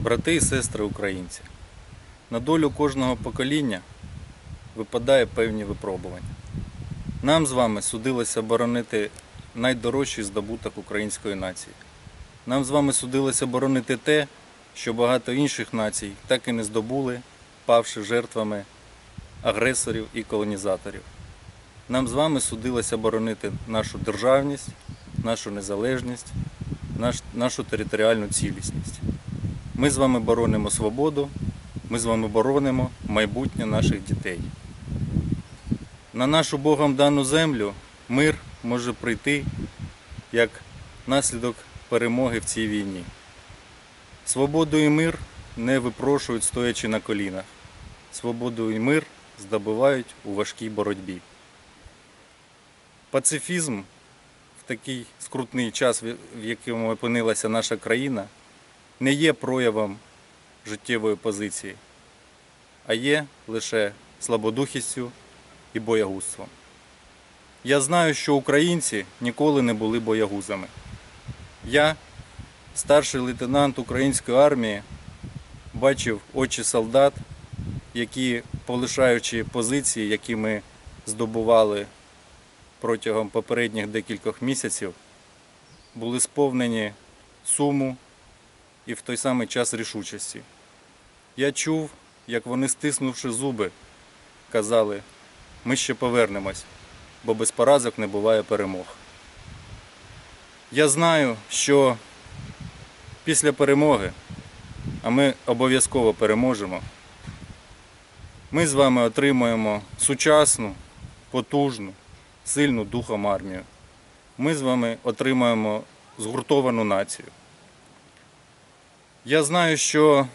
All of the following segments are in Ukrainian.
брати і сестри українці, на долю кожного покоління випадає певні випробування. Нам з вами судилося боронити найдорожчий здобуток української нації. Нам з вами судилося боронити те, що багато інших націй так і не здобули, павши жертвами агресорів і колонізаторів. Нам з вами судилося боронити нашу державність, нашу незалежність, наш, нашу територіальну цілісність. Ми з вами боронимо свободу, ми з вами боронимо майбутнє наших дітей. На нашу Богом дану землю мир може прийти як наслідок перемоги в цій війні. Свободу і мир не випрошують стоячи на колінах. Свободу і мир здобувають у важкій боротьбі. Пацифізм в такий скрутний час, в якому опинилася наша країна, не є проявом життєвої позиції, а є лише слабодухістю і боягузтвом. Я знаю, що українці ніколи не були боягузами. Я, старший лейтенант української армії, бачив очі солдат, які, полишаючи позиції, які ми здобували протягом попередніх декількох місяців, були сповнені суму і в той самий час рішучості. Я чув, як вони, стиснувши зуби, казали, ми ще повернемось, бо без поразок не буває перемог. Я знаю, що після перемоги, а ми обов'язково переможемо, ми з вами отримаємо сучасну, потужну, сильну духом армію. Ми з вами отримаємо згуртовану націю. Я знаю, що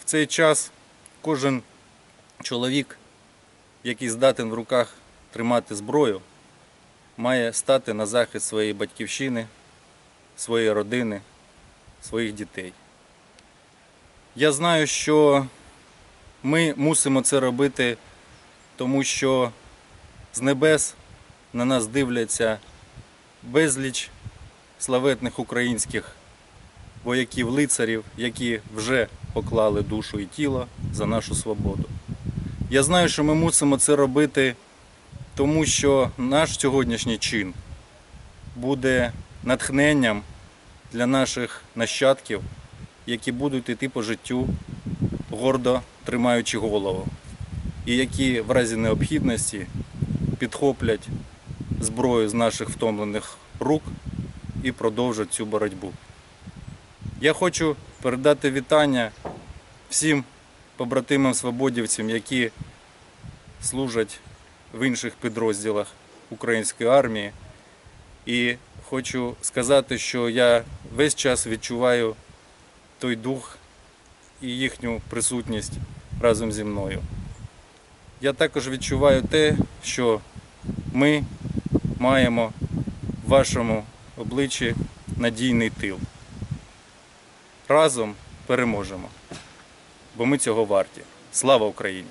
в цей час кожен чоловік, який здатен в руках тримати зброю, має стати на захист своєї батьківщини, своєї родини, своїх дітей. Я знаю, що ми мусимо це робити, тому що з небес на нас дивляться безліч славетних українських вояків-лицарів, які вже поклали душу і тіло за нашу свободу. Я знаю, що ми мусимо це робити, тому що наш сьогоднішній чин буде натхненням для наших нащадків, які будуть йти по життю, гордо тримаючи голову, і які в разі необхідності підхоплять зброю з наших втомлених рук і продовжать цю боротьбу. Я хочу передати вітання всім побратимам свободівцям, які служать в інших підрозділах української армії. І хочу сказати, що я весь час відчуваю той дух і їхню присутність разом зі мною. Я також відчуваю те, що ми маємо в вашому обличчі надійний тил. Разом переможемо, бо ми цього варті. Слава Україні!